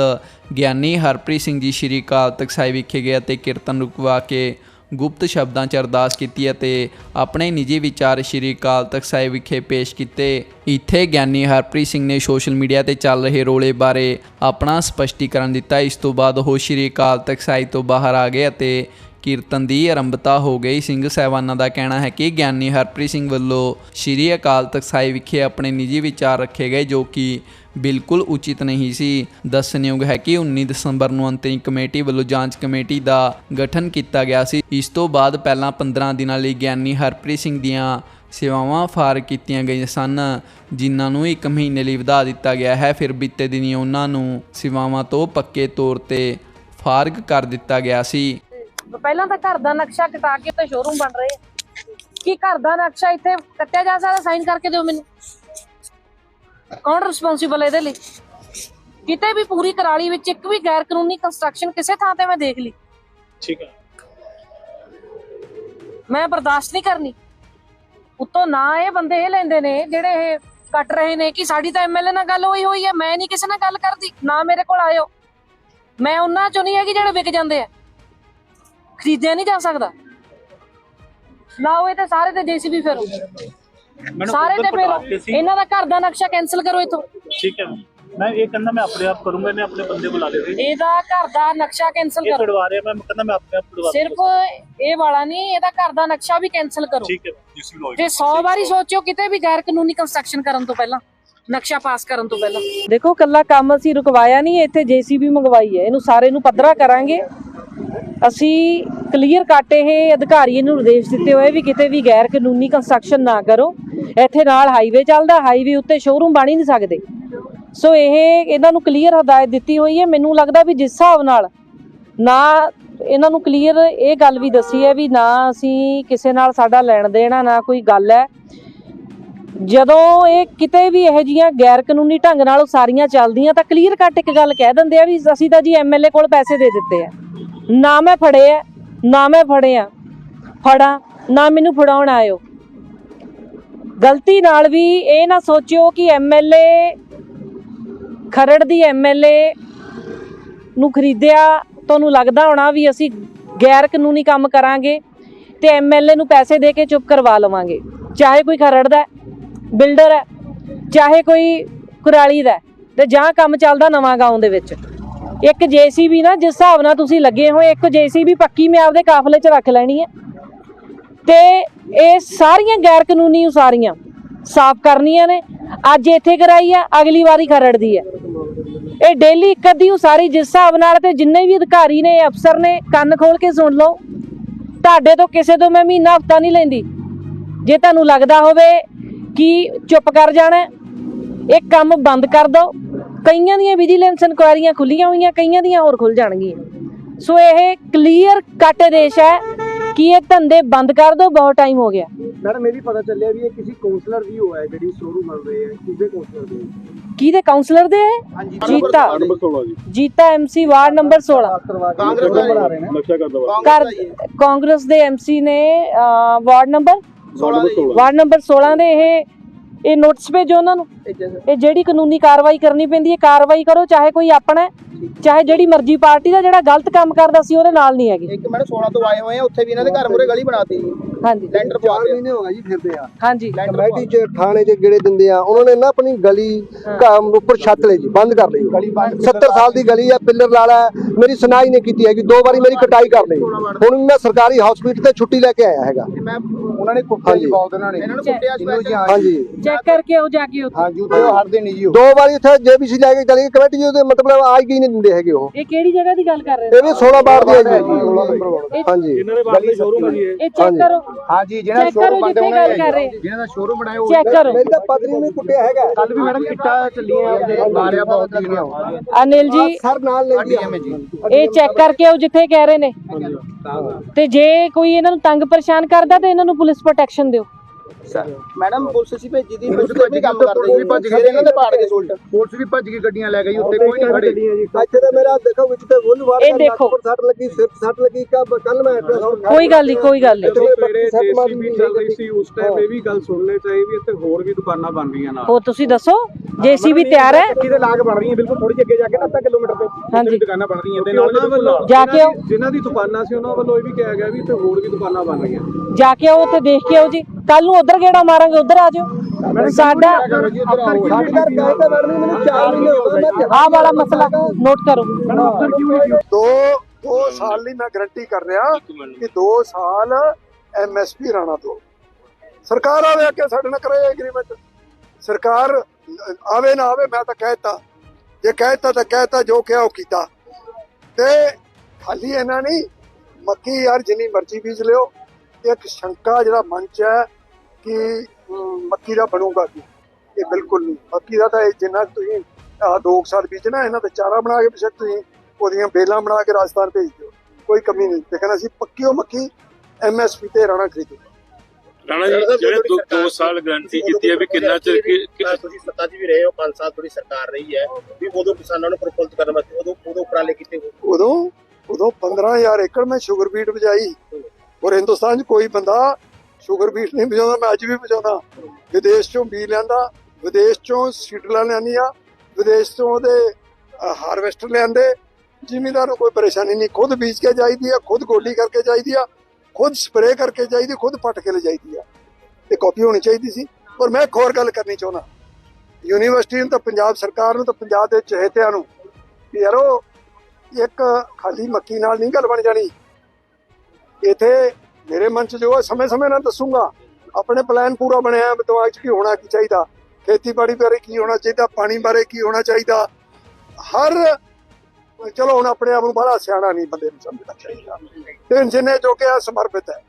ਗਿਆਨੀ ਹਰਪ੍ਰੀਤ ਸਿੰਘ ਜੀ ਸ਼੍ਰੀ ਅਕਾਲ ਤਖਤ ਸਾਹਿਬ ਵਿਖੇ ਗਏ ਅਤੇ ਕੀਰਤਨ ਰੁਕਵਾ ਕੇ ਗੁਪਤ ਸ਼ਬਦਾਂ 'ਚ ਅਰਦਾਸ ਕੀਤੀ ਅਤੇ ਆਪਣੇ ਨਿੱਜੀ ਵਿਚਾਰ ਸ਼੍ਰੀ ਅਕਾਲ ਤਖਤ ਸਾਹਿਬ ਵਿਖੇ ਪੇਸ਼ ਕੀਤੇ। ਇੱਥੇ ਗਿਆਨੀ ਹਰਪ੍ਰੀਤ ਸਿੰਘ ਨੇ ਸੋਸ਼ਲ ਮੀਡੀਆ ਤੇ ਚੱਲ ਰਹੇ ਰੋਲੇ ਬਾਰੇ ਆਪਣਾ ਸਪਸ਼ਟੀਕਰਨ ਦਿੱਤਾ। ਇਸ ਤੋਂ ਬਾਅਦ ਉਹ ਸ਼੍ਰੀ ਅਕਾਲ ਤਖਤ ਸਾਹਿਬ ਤੋਂ ਬਾਹਰ ਆ ਗਏ ਅਤੇ ਕੀਰਤਨ ਦੀ ਆਰੰਭਤਾ ਹੋ ਗਈ। ਸਿੰਘ ਸਹਿਬਾਨਾਂ ਦਾ ਕਹਿਣਾ ਹੈ ਕਿ ਗਿਆਨੀ ਹਰਪ੍ਰੀਤ ਸਿੰਘ ਵੱਲੋਂ ਸ਼੍ਰੀ ਅਕਾਲ ਤਖਤ ਸਾਹਿਬ ਵਿਖੇ ਆਪਣੇ ਨਿੱਜੀ ਵਿਚਾਰ ਰੱਖੇ ਗਏ, ਜੋ ਕਿ ਬਿਲਕੁਲ ਉਚਿਤ ਨਹੀਂ ਸੀ। ਦੱਸਣਯੋਗ ਹੈ ਕਿ 19 ਦਸੰਬਰ ਨੂੰ ਅੰਤਰਿਮ ਕਮੇਟੀ ਵੱਲੋਂ ਜਾਂਚ ਕਮੇਟੀ ਦਾ ਗਠਨ ਕੀਤਾ ਗਿਆ ਸੀ। ਇਸ ਤੋਂ ਬਾਅਦ ਪਹਿਲਾਂ 15 ਦਿਨਾਂ ਲਈ ਗਿਆਨੀ ਹਰਪ੍ਰੀਤ ਸਿੰਘ ਦੀਆਂ ਸੇਵਾਵਾਂ ਫਾਰ ਕੀਤੀਆਂ ਗਈਆਂ ਸਨ, ਜਿਨ੍ਹਾਂ ਨੂੰ ਇੱਕ ਮਹੀਨੇ ਲਈ ਵਧਾ ਦਿੱਤਾ ਗਿਆ ਹੈ। ਫਿਰ ਬੀਤੇ ਦਿਨੀ ਉਹਨਾਂ ਨੂੰ ਸੇਵਾਵਾਂ ਤੋਂ ਪੱਕੇ ਤੌਰ ਤੇ ਫਾਰਗ ਕਰ ਦਿੱਤਾ ਗਿਆ ਸੀ। ਪਹਿਲਾਂ ਤਾਂ ਘਰ ਦਾ ਨਕਸ਼ਾ ਕਟਾ ਕੇ ਤੇ ਸ਼ੋਰੂਮ ਬਣ ਰਹੇ ਆ। ਕੀ ਘਰ ਦਾ ਨਕਸ਼ਾ ਇੱਥੇ ਕੱਟਿਆ ਜਾ ਸਕਦਾ ਸਾਈਨ ਕਰਕੇ ਦਿਓ ਮੈਨੂੰ। ਕੌਣ ਰਿਸਪੌਂਸੀਬਲ ਇਹਦੇ ਲਈ? ਕਿਤੇ ਵੀ ਪੂਰੀ ਕਰਾਲੀ ਵਿੱਚ ਇੱਕ ਵੀ ਗੈਰ ਕਾਨੂੰਨੀ ਕੰਸਟਰਕਸ਼ਨ ਕਿਸੇ ਥਾਂ ਤੇ ਮੈਂ ਦੇਖ ਲਈ। ਠੀਕ ਹੈ ਮੈਂ ਬਰਦਾਸ਼ਤ ਨਹੀਂ ਕਰਨੀ। ਉੱਤੋਂ ਨਾ ਇਹ ਬੰਦੇ ਇਹ ਲੈਂਦੇ ਨੇ ਜਿਹੜੇ ਇਹ ਕੱਟ ਰਹੇ ਨੇ ਕਿ ਸਾਡੀ ਤਾਂ ਐਮਐਲਏ ਨਾਲ ਗੱਲ ਹੋਈ ਹੋਈ ਹੈ ਮੈਂ ਨਹੀਂ ਕਿਸੇ ਨਾਲ ਗੱਲ ਕਰਦੀ ਨਾ ਮੇਰੇ ਕੋਲ ਆਇਓ। ਮੈਂ ਉਹਨਾਂ ਚੋਂ ਨਹੀਂ ਹੈਗੀ ਜਿਹੜੇ ਵਿਕ ਜਾਂਦੇ ਆ। ਖਰੀਦਿਆ ਨਹੀਂ ਜਾ ਸਕਦਾ। ਲਾਓ ਇਹ ਤੇ ਸਾਰੇ ਤੇ ਜੀਸੀਬੀ ਫਿਰ। ਸਾਰੇ ਤੇ ਫਿਰ। ਇਹਨਾਂ ਦਾ ਘਰ ਦਾ ਨਕਸ਼ਾ ਕੈਨਸਲ ਕਰੋ ਇਥੋਂ। ਠੀਕ ਹੈ ਮੈਂ ਇਹ ਕਹਿੰਦਾ ਮੈਂ ਆਪਣੇ ਆਪ ਕਰੂੰਗਾ ਇਹਨੇ ਆਪਣੇ ਬੰਦੇ ਬੁਲਾ ਲਏ ਸੀ। ਇਹਦਾ ਘਰ ਦਾ ਨਕਸ਼ਾ ਕੈਨਸਲ ਇਹ ਕਰੋ। ਛਡਵਾ ਰਿਹਾ ਮੈਂ ਕਹਿੰਦਾ ਮੈਂ ਆਪਣੇ ਆਪ ਛਡਵਾ ਸਿਰਫ ਇਹ ਵਾਲਾ ਨਹੀਂ ਇਹਦਾ ਘਰ ਦਾ ਨਕਸ਼ਾ ਵੀ ਕੈਨਸਲ ਕਰੋ। ਠੀਕ ਹੈ ਜਿਸ ਵੀ ਤੇ 100 ਵਾਰੀ ਸੋਚਿਓ ਕਿਤੇ ਵੀ ਗੈਰ ਕਾਨੂੰਨੀ ਕੰਸਟਰਕਸ਼ਨ ਕਰਨ ਤੋਂ ਪਹਿਲਾਂ। ਨਕਸ਼ਾ ਪਾਸ ਕਰਨ ਤੋਂ ਪਹਿਲਾਂ। ਦੇਖੋ ਕੱਲਾ ਕੰਮ ਅਸੀਂ ਰੁਕਵਾਇਆ ਨਹੀਂ, ਇੱਥੇ ਜੀਸੀਬੀ ਮੰਗਵਾਈ ਹੈ। ਇਹਨੂੰ ਸਾਰੇ ਨੂੰ ਪੱਧਰਾ ਕਰਾਂਗੇ। ਅਸੀਂ ਕਲੀਅਰ ਕੱਟ ਇਹ ਅਧਿਕਾਰੀਆਂ ਨੂੰ ਨਿਰਦੇਸ਼ ਦਿੱਤੇ ਹੋਏ ਵੀ ਕਿਤੇ ਵੀ ਗੈਰ ਕਾਨੂੰਨੀ ਕੰਸਟਰਕਸ਼ਨ ਨਾ ਕਰੋ। ਇੱਥੇ ਨਾਲ ਹਾਈਵੇ ਚੱਲਦਾ ਹਾਈਵੇ ਉੱਤੇ ਸ਼ੋਰੂਮ ਬਣ ਹੀ ਨਹੀਂ ਸਕਦੇ। ਸੋ ਇਹ ਇਹਨਾਂ ਨੂੰ ਕਲੀਅਰ ਹਦਾਇਤ ਦਿੱਤੀ ਹੋਈ ਹੈ। ਮੈਨੂੰ ਲੱਗਦਾ ਵੀ ਜਿਸ ਹਿਸਾਬ ਨਾਲ ਨਾ ਇਹਨਾਂ ਨੂੰ ਕਲੀਅਰ ਇਹ ਗੱਲ ਵੀ ਦੱਸੀ ਹੈ ਵੀ ਨਾ ਅਸੀਂ ਕਿਸੇ ਨਾਲ ਸਾਡਾ ਲੈਣ ਦੇਣਾ ਨਾ ਕੋਈ ਗੱਲ ਹੈ। ਜਦੋਂ ਇਹ ਕਿਤੇ ਵੀ ਇਹੋ ਜੀਆਂ ਗੈਰ ਕਾਨੂੰਨੀ ਢੰਗ ਨਾਲ ਸਾਰੀਆਂ ਚੱਲਦੀਆਂ ਤਾਂ ਕਲੀਅਰ ਕੱਟ ਇੱਕ ਗੱਲ ਕਹਿ ਦਿੰਦੇ ਆ ਵੀ ਅਸੀਂ ਤਾਂ ਜੀ ਐਮਐਲਏ ਕੋਲ ਪੈਸੇ ਦੇ ਦਿੱਤੇ ਆ। ਨਾ ਮੈਂ ਫੜੇ ਆ, ਨਾ ਮੈਂ ਫੜਿਆ ਫੜਾ, ਨਾ ਮੈਨੂੰ ਫੜਾਉਣ ਆਇਓ। ਗਲਤੀ ਨਾਲ ਵੀ ਇਹ ਨਾ ਸੋਚਿਓ ਕਿ ਐਮਐਲਏ ਖਰੜ ਦੀ ਐਮਐਲਏ ਨੂੰ ਖਰੀਦਿਆ ਤੁਹਾਨੂੰ ਲੱਗਦਾ ਹੋਣਾ ਵੀ ਅਸੀਂ ਗੈਰ ਕਾਨੂੰਨੀ ਕੰਮ ਕਰਾਂਗੇ ਤੇ ਐਮਐਲਏ ਨੂੰ ਪੈਸੇ ਦੇ ਕੇ ਚੁੱਪ ਕਰਵਾ ਲਵਾਂਗੇ। ਚਾਹੇ ਕੋਈ ਖਰੜ ਦਾ ਬਿਲਡਰ ਹੈ ਚਾਹੇ ਕੋਈ ਕੁਰਾਲੀ ਦਾ ਹੈ, ਤੇ ਜਾਂ ਕੰਮ ਚੱਲਦਾ ਨਵਾਂ ਗਾਉਂ ਦੇ ਵਿੱਚ। ਇੱਕ ਜੀਸੀਬੀ ਨਾ ਜਿਸ ਹਿਸਾਬ ਨਾਲ ਤੁਸੀਂ ਲੱਗੇ ਹੋ ਇੱਕ ਜੀਸੀਬੀ ਪੱਕੀ ਮੈਂ ਆਪਦੇ ਕਾਫਲੇ 'ਚ ਰੱਖ ਲੈਣੀ ਹੈ। ਤੇ ਇਹ ਸਾਰੀਆਂ ਗੈਰ ਕਾਨੂੰਨੀ ਉਸਾਰੀਆਂ ਸਾਫ਼ ਕਰਨੀਆਂ ਨੇ ਅੱਜ ਇੱਥੇ ਕਰਾਈ ਆ ਅਗਲੀ ਵਾਰੀ ਖਰੜ ਦੀ ਹੈ। ਇਹ ਡੇਲੀ ਇੱਕ ਅੱਧੀ ਉਸਾਰੀ ਜਿਸ ਹਿਸਾਬ ਨਾਲ ਤੇ ਜਿੰਨੇ ਵੀ ਅਧਿਕਾਰੀ ਨੇ ਅਫਸਰ ਨੇ ਕੰਨ ਖੋਲ ਕੇ ਸੁਣ ਲਓ। ਤੁਹਾਡੇ ਤੋਂ ਕਿਸੇ ਤੋਂ ਮੈਂ ਮਹੀਨਾ ਹਫਤਾ ਨਹੀਂ ਲੈਂਦੀ। ਜੇ ਤੁਹਾਨੂੰ ਲੱਗਦਾ ਹੋਵੇ ਕਿ ਚੁੱਪ ਕਰ ਜਾਣਾ? ਹੈ, ਇਹ ਕੰਮ ਬੰਦ ਕਰ ਦਿਓ ਕਈਆਂ ਦੀਆਂ ਵਿਜੀਲੈਂਸ ਇਨਕੁਆਇਰੀਆਂ ਖੁੱਲੀਆਂ ਹੋਈਆਂ ਕਈਆਂ ਦੀਆਂ ਹੋਰ ਖੁੱਲ ਜਾਣਗੀਆਂ। ਸੋ ਇਹ ਕਲੀਅਰ ਕੱਟ ਆਦੇਸ਼ ਹੈ ਕਿ ਇਹ ਧੰਦੇ ਬੰਦ ਕਰ ਦਿਓ ਬਹੁਤ ਟਾਈਮ ਹੋ ਗਿਆ। ਮੈਡਮ ਇਹ ਵੀ ਪਤਾ ਚੱਲਿਆ ਵੀ ਇਹ ਕਿਸੇ ਕਾਉਂਸਲਰ ਦੀ ਹੋਇਆ ਜਿਹੜੀ ਸ਼ੋਰੂਮ ਬਣ ਰਹੀ ਹੈ। ਕਿਹਦੇ ਕਾਉਂਸਲਰ ਦੀ ਕਿਹਦੇ ਕਾਉਂਸਲਰ ਦੇ ਹੈ? ਹਾਂਜੀ। ਜੀਤਾ। 16 ਜੀ। Jeeta MC ward number 16 Congress ਦਾ ਬਣਾ ਰਹੇ ਨੇ। ਨਕਸ਼ਾ ਕਰ ਦਵਾ ਕਰ ਕਾਂਗਰਸ ਦੇ ਐਮਸੀ ਨੇ ਵਾਰਡ ਨੰਬਰ 16 ਵਾਰਡ ਨੰਬਰ 16 ਦੇ ਇਹ ਇਹ ਨੋਟਿਸ ਭੇਜੋ ਉਹਨਾਂ ਨੂੰ। ਇਹ ਜਿਹੜੀ ਕਾਨੂੰਨੀ ਕਾਰਵਾਈ ਕਰਨੀ ਪੈਂਦੀ ਹੈ ਕਾਰਵਾਈ ਕਰੋ ਚਾਹੇ ਕੋਈ ਆਪਣਾ ਚਾਹੇ ਜਿਹੜੀ ਮਰਜ਼ੀ ਪਾਰਟੀ ਦਾ ਜਿਹੜਾ ਗਲਤ ਕੰਮ ਕਰਦਾ ਸੀ ਉਹਦੇ ਨਾਲ ਨਹੀਂ ਹੈਗੇ। ਇੱਕ ਮੈਡਮ 16 ਤੋਂ ਆਏ ਹੋਏ ਆ ਉੱਥੇ ਵੀ ਇਹਨਾਂ ਦੇ ਘਰ ਮੂਰੇ ਗਲੀ ਬਣਾਤੀ। ਹਾਂਜੀ। ਲੈਂਟਰ ਪਵਾ ਮਹੀਨੇ ਹੋ ਗਏ ਜੀ ਫਿਰਦੇ ਆ। ਹਾਂਜੀ। ਕਮੇਟੀ ਚ ਥਾਣੇ ਚ ਗੇੜੇ ਦਿੰਦੇ ਆ। ਉਹਨਾਂ ਨੇ ਨਾ ਆਪਣੀ ਗਲੀ ਘਰ ਉੱਪਰ ਛੱਤ ਲਈ ਜੀ ਬੰਦ ਕਰ ਲਈ। ਗਲੀ 70 ਸਾਲ ਦੀ ਗਲੀ ਆ ਪਿੱਲਰ ਲਾਲਾ ਹੈ, ਮੇਰੀ ਸੁਣਾਈ ਨਹੀਂ ਕੀਤੀ ਹੈਗੀ। ਦੋ ਵਾਰੀ ਮੇਰੀ ਕਟਾਈ ਕਰ ਲਈ। ਹੁਣ ਮੈਂ ਸਰਕਾਰੀ ਹਸਪੀਟਲ ਤੇ ਛੁੱਟੀ ਲੈ ਕੇ ਆਇਆ ਹੈਗਾ। ਮੈਂ ਉਹਨਾਂ ਨੇ ਕੁੱਟਿਆ ਹਾਂਜੀ। ਜੀ ਬਹੁਤ ਉਹਨਾਂ ਨੇ। ਇਹਨਾਂ ਨੂੰ ਕੁੱਟਿਆ ਸਪੈਸ਼ਲ ਹਾਂਜੀ। ਚੈੱਕ ਕਰਕੇ ਆਓ ਜਾ ਕੇ ਉੱਥੇ ਹਾਂਜੀ ਉੱਥੇ ਉਹ ਹਟਦੇ ਨਹੀਂ ਜੀ ਉਹ। ਦੋ ਵਾਰੀ ਇੱਥੇ ਜੇਬੀਸੀ ਲੈ ਕੇ ਚਲੀ ਗਈ ਕਮੇਟੀ ਉਹਦੇ ਮਤਲਬ ਆਜ ਗਈ ਨਹੀਂ ਦਿੰਦੇ ਹੈਗੇ ਉਹ। ਇਹ ਕਿਹੜੀ ਜਗ੍ਹਾ ਦੀ ਗੱਲ ਕਰ ਰਹੇ ਇਹ ਵੀ 16 ਬਾਰ ਦੀ ਹੈ ਜੀ। ਹੋ ਹਾਂਜੀ। ਇਹਨਾਂ ਦੇ ਬਾਅਦ ਸ਼ੋਰੂਮ ਹੈ ਜੀ ਇਹ। ਚੈੱਕ ਕਰੋ। ਚੈੱਕ ਕਰੋ ਜਿੱਥੇ ਗੱਲ ਕਰ ਰਹੇ। ਜਿਹਨਾਂ ਦਾ ਸ਼ੋਰੂਮ ਬਣਾਇਆ ਉਹ ਚੈੱਕ ਕਰੋ। ਮੇਰੀ ਤਾਂ ਪਤਨੀ ਨੇ ਕੁੱਟਿਆ ਹੈਗਾ। ਕੱਲ ਵੀ ਮੈਡਮ ਇੱਟਾਂ ਚੱਲੀਆਂ ਆਪਦੇ ਮਾਰਿਆ ਬਹੁਤ ਲੱਗੀਆਂ ਅਨਿਲ ਜੀ ਸਰ ਨਾਲ ਲੈ ਗਿਆ ਜੀ। ਇਹ ਚੈੱਕ ਕਰਕੇ ਆਓ ਜਿੱਥੇ ਕਹਿ ਰਹੇ ਨੇ। ਤੇ ਜੇ ਕੋਈ ਇਹਨਾਂ ਨੂੰ ਤੰਗ ਪਰੇਸ਼ਾਨ ਕਰਦਾ ਤੇ ਇਹਨਾਂ ਨੂੰ ਪੁਲਿਸ ਪ੍ਰੋਟੈਕਸ਼ਨ ਦਿਓ। ਮੈਡਮ ਪੁਲਿਸ ਸੀ ਭੇਜੀ ਦੀ ਪੁਲਿਸ ਤੇ ਵੀ ਕੰਮ ਕਰਦੇ ਭੱਜ ਗਏ ਇਹਨਾਂ ਦੇ ਪਾੜ ਕੇ ਸੁਲਟ। ਪੁਲਿਸ ਵੀ ਭੱਜ ਕੇ ਗੱਡੀਆਂ ਲੈ ਗਈ ਉੱਥੇ ਕੋਈ ਨਹੀਂ ਖੜੇ। ਇੱਥੇ ਤੇ ਮੇਰਾ ਦੇਖੋ ਵਿੱਚ ਤੇ ਗੁੱਲ ਵਾਰ ਇਹ ਦੇਖੋ। ਸੱਟ ਲੱਗੀ ਸਿਰ ਸੱਟ ਲੱਗੀ ਕਬ ਕੱਲ ਮੈਂ ਕੋਈ ਗੱਲ ਨਹੀਂ ਕੋਈ ਗੱਲ ਨਹੀਂ। ਸਵੇਰੇ ਜੇਸੀਬੀ ਚੱਲ ਰਹੀ ਸੀ ਉਸ ਟਾਈਮ ਇਹ ਵੀ ਗੱਲ ਸੁਣਨੇ ਚਾਹੀ ਵੀ ਇੱਥੇ ਹੋਰ ਵੀ ਦੁਕਾਨਾਂ ਬਣ ਰਹੀਆਂ ਨਾਲ। ਹੋ ਤੁਸੀਂ ਦੱਸੋ ਜੇਸੀਬੀ ਤਿਆਰ ਹੈ? ਕਿਹਦੇ ਲਾਗ ਬਣ ਰਹੀਆਂ ਬਿਲਕੁਲ ਥੋੜੀ ਜਿਹੀ ਅੱਗੇ ਜਾ ਕੇ ਨਾ ਅੱਧਾ ਕਿਲੋਮੀਟਰ ਤੇ। ਹਾਂਜੀ। ਦੁਕਾਨਾਂ ਬਣ ਰਹੀਆਂ ਤੇ ਤੇ ਵੱਲੋਂ ਜਾ ਕੇ ਜਿਨ੍ਹਾਂ ਦੀ ਦੁਕਾਨਾਂ ਸੀ ਉਹਨਾਂ ਵੱਲੋਂ ਇਹ ਵੀ ਕਿਹਾ ਗਿਆ ਵੀ ਇੱਥੇ ਹੋਰ ਵੀ ਦੁਕਾਨਾਂ ਬਣ ਰਹੀਆਂ। ਜਾ ਕੇ ਆਓ ਉੱਥੇ ਦੇਖ ਕੇ ਆਓ ਜੀ। ਕੱਲ ਨੂੰ ਉਧਰ ਗੇੜਾ ਮਾਰਾਂਗੇ ਉਧਰ ਆ ਜਾਓ ਸਾਡਾ ਸਾਡੀ ਘਰ ਗਏ ਤੇ ਮੈਡਮ ਜੀ ਮੈਨੂੰ 4 ਮਹੀਨੇ ਹੋ ਗਏ ਮੈਂ ਆਹ ਵਾਲਾ ਮਸਲਾ ਨੋਟ ਕਰੋ। ਦੋ ਦੋ ਸਾਲ ਲਈ ਮੈਂ ਗਰੰਟੀ ਕਰ ਰਿਹਾ ਕਿ 2 ਸਾਲ ਐਮਐਸਪੀ ਰਾਣਾ ਤੋਂ। ਸਰਕਾਰ ਆਵੇ ਕਿ ਸਾਡੇ ਨਾਲ ਕਰੇ ਐਗਰੀਮੈਂਟ ਸਰਕਾਰ ਆਵੇ ਨਾ ਆਵੇ ਮੈਂ ਤਾਂ ਕਹਿਤਾ ਜੇ ਕਹਿਤਾ ਤਾਂ ਕਹਿਤਾ ਜੋ ਕਿਹਾ ਉਹ ਕੀਤਾ। ਤੇ ਖਾਲੀ ਇਹਨਾਂ ਨਹੀਂ ਮੱਕੀ ਯਾਰ ਜਿੰਨੀ ਮਰਜ਼ੀ ਬੀਜ ਲਿਓ। ਇੱਕ ਸ਼ੰਕਾ ਜਿਹੜਾ ਮਨ ਚ ਹੈ ਕਿ ਮੱਕੀ ਦਾ ਬਣੂਗਾ ਕੀ ਇਹ ਬਿਲਕੁਲ ਨਹੀਂ। ਮੱਕੀ ਦਾ ਤਾਂ ਇਹ ਜਿੰਨਾ ਤੁਸੀਂ ਦੋ ਕੁ ਸਾਲ ਬੀਜਣਾ ਇਹਨਾਂ ਤੇ ਚਾਰਾ ਬਣਾ ਕੇ ਪਿਛੇ ਤੁਸੀਂ ਉਹਦੀਆਂ ਬੇਲਾਂ ਬਣਾ ਕੇ ਰਾਜਸਥਾਨ ਭੇਜ ਦਿਓ। ਕੋਈ ਕਮੀ ਨਹੀਂ। ਲੇਕਿਨ ਅਸੀਂ ਪੱਕੀਓ ਮੱਕੀ ਐਮਐਸਪੀ ਤੇ ਰਾਣਾ ਖਰੀਦੋ ਰਾਣਾ ਜੀ ਜਿਹੜੇ ਦੋ, ਦੋ ਸਾਲ ਗਾਰੰਟੀ ਕੀਤੀ ਹੈ ਵੀ ਕਿੰਨਾ ਚਿਰ ਕਿ- ਕਿ- ਤੁਸੀਂ ਸੱਤਾ 'ਚ ਵੀ ਰਹੇ ਹੋ 5 ਸਾਲ ਤੁਹਾਡੀ ਸਰਕਾਰ ਰਹੀ ਹੈ ਵੀ ਉਦੋਂ ਕਿਸਾਨਾਂ ਨੂੰ ਪ੍ਰਫੁੱਲਤ ਕਰਨ ਵਾਸਤੇ ਉਦੋਂ ਉਦੋਂ ਉਪਰਾਲੇ ਕੀਤੇ। ਉਦੋਂ ਉਦੋਂ 15000 ਏਕੜ ਮੈਂ ਸ਼ੂਗਰ ਬੀਟ ਬਜਾਈ। ਔਰ ਹਿੰਦੁਸਤਾਨ 'ਚ ਕੋਈ ਬੰਦਾ ਸ਼ੂਗਰ ਬੀਟ ਨਹੀਂ ਵਜਾਉਂਦਾ ਮੈਂ ਅੱਜ ਵੀ ਵਜਾਉਂਦਾ ਵਿਦੇਸ਼ ਚੋਂ ਬੀ ਲੈਂਦਾ ਵਿਦੇਸ਼ ਚੋਂ ਸੀਡਲਾਂ ਲਿਆਂਦੀਆਂ ਵਿਦੇਸ਼ ਤੋਂ ਉਹਦੇ ਹਾਰਵੈਸਟਰ ਲਿਆਂਦੇ। ਜ਼ਿਮੀਦਾਰ ਨੂੰ ਕੋਈ ਪਰੇਸ਼ਾਨੀ ਨਹੀਂ, ਖੁਦ ਬੀਜ ਕੇ ਜਾਈਦੀ ਆ, ਖੁਦ ਗੋਲੀ ਕਰਕੇ ਜਾਈਦੀ ਆ, ਖੁਦ ਸਪਰੇਅ ਕਰਕੇ ਜਾਈਦੀ, ਖੁਦ ਪੱਟ ਕੇ ਲੈ ਜਾਈਦੀ ਆ। ਇਹ ਕਾਪੀ ਹੋਣੀ ਚਾਹੀਦੀ ਸੀ। ਪਰ ਮੈਂ ਇੱਕ ਹੋਰ ਗੱਲ ਕਰਨੀ ਚਾਹੁੰਦਾ। ਯੂਨੀਵਰਸਿਟੀ ਨੂੰ ਤਾਂ ਪੰਜਾਬ ਸਰਕਾਰ ਨੂੰ ਤਾਂ ਪੰਜਾਬ ਦੇ ਚਹੇਤਿਆਂ ਨੂੰ ਕਿ ਯਾਰੋ, ਇੱਕ ਖਾਲੀ ਮੱਕੀ ਨਾਲ ਨਹੀਂ ਗੱਲ ਬਣ ਜਾਣੀ। ਇੱਥੇ ਮੇਰੇ ਮਨ ਚ ਜੋ ਹੈ ਸਮੇਂ ਸਮੇਂ ਨਾਲ ਦੱਸੂਗਾ। ਆਪਣੇ ਪਲਾਨ ਪੂਰਾ ਬਣਿਆ ਦਿਮਾਗ ਚ ਕੀ ਹੋਣਾ, ਕੀ ਚਾਹੀਦਾ? ਖੇਤੀਬਾੜੀ ਬਾਰੇ ਕੀ ਹੋਣਾ ਚਾਹੀਦਾ? ਪਾਣੀ ਬਾਰੇ ਕੀ ਹੋਣਾ ਚਾਹੀਦਾ? ਹਰ, ਚਲੋ ਹੁਣ ਆਪਣੇ ਆਪ ਨੂੰ ਬੜਾ ਸਿਆਣਾ ਨਹੀਂ ਬੰਦੇ ਨੂੰ ਸਮਝਣਾ ਚਾਹੀਦਾ। ਤੇ ਜਿੰਨੇ ਜੋ ਕਿ ਆ, ਸਮਰਪਿਤ ਹੈ।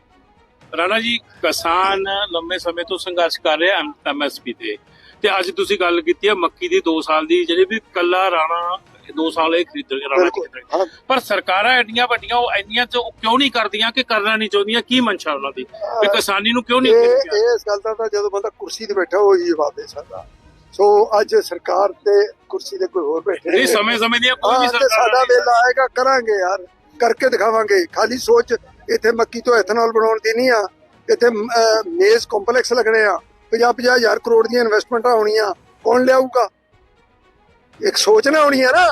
ਰਾਣਾ ਜੀ, ਕਿਸਾਨ ਲੰਮੇ ਸਮੇਂ ਤੋਂ ਸੰਘਰਸ਼ ਕਰ ਰਿਹਾ ਐਮਐਸਪੀ ਤੇ। ਤੇ ਅੱਜ ਤੁਸੀਂ ਗੱਲ ਕੀਤੀ ਹੈ ਮੱਕੀ ਦੀ 2 ਸਾਲ ਦੀ, ਜਿਹੜੀ ਵੀ ਕੱਲਾ ਰਾਣਾ 2 ਸਾਲ ਇਹ ਖਰੀਦਣਗੇ ਰਾਣਾ ਜੀ ਬਿਲਕੁਲ। ਖਰੀਦਣਗੇ ਹਾਂ। ਪਰ ਸਰਕਾਰਾਂ ਐਡੀਆਂ ਵੱਡੀਆਂ ਉਹ ਇੰਨੀਆਂ ਚ ਉਹ ਕਿਉਂ ਨਹੀਂ ਕਰਦੀਆਂ ਕਿ ਕਰਨਾ ਨਹੀਂ ਚਾਹੁੰਦੀਆਂ? ਕੀ ਮਨਸ਼ਾ ਉਹਨਾਂ ਦੀ? ਵੀ ਕਿਸਾਨੀ ਨੂੰ ਕਿਉਂ ਨਹੀਂ ਇਹ ਇਸ ਗੱਲ ਦਾ ਤਾਂ ਜਦੋਂ ਬੰਦਾ ਕੁਰਸੀ ਤੇ ਬੈਠਾ ਉਹ ਹੀ ਜਵਾਬ ਦੇ ਸਕਦਾ। ਸੋ ਅੱਜ ਸਰਕਾਰ ਤੇ ਕੁਰਸੀ ਤੇ ਕੋਈ ਹੋਰ ਬੈਠੇ ਨਹੀਂ ਸਮੇਂ ਸਮੇਂ ਦੀਆਂ ਕੋਈ ਵੀ ਸਰਕਾਰ ਸਾਡਾ ਵੇਲਾ ਆਏਗਾ ਕਰਾਂਗੇ ਯਾਰ। ਕਰਕੇ ਦਿਖਾਵਾਂਗੇ। ਖਾਲੀ ਸੋਚ ਇੱਥੇ ਮੱਕੀ ਤੋਂ ਐਥਨੋਲ ਬਣਾਉਣ ਦੀ ਨਹੀਂ ਆ। ਇੱਥੇ ਮੇਜ਼ ਕੰਪਲੈਕਸ ਲੱਗਣੇ ਆ। 50 50 ਹਜ਼ਾਰ ਕਰੋੜ ਦੀਆਂ ਇਨਵੈਸਟਮੈਂਟਾਂ ਹੋਣੀਆਂ। ਕੌਣ ਲਿਆਊਗਾ? ਇੱਕ ਸੋਚ ਨਾ ਹੋਣੀ ਆ ਨਾ।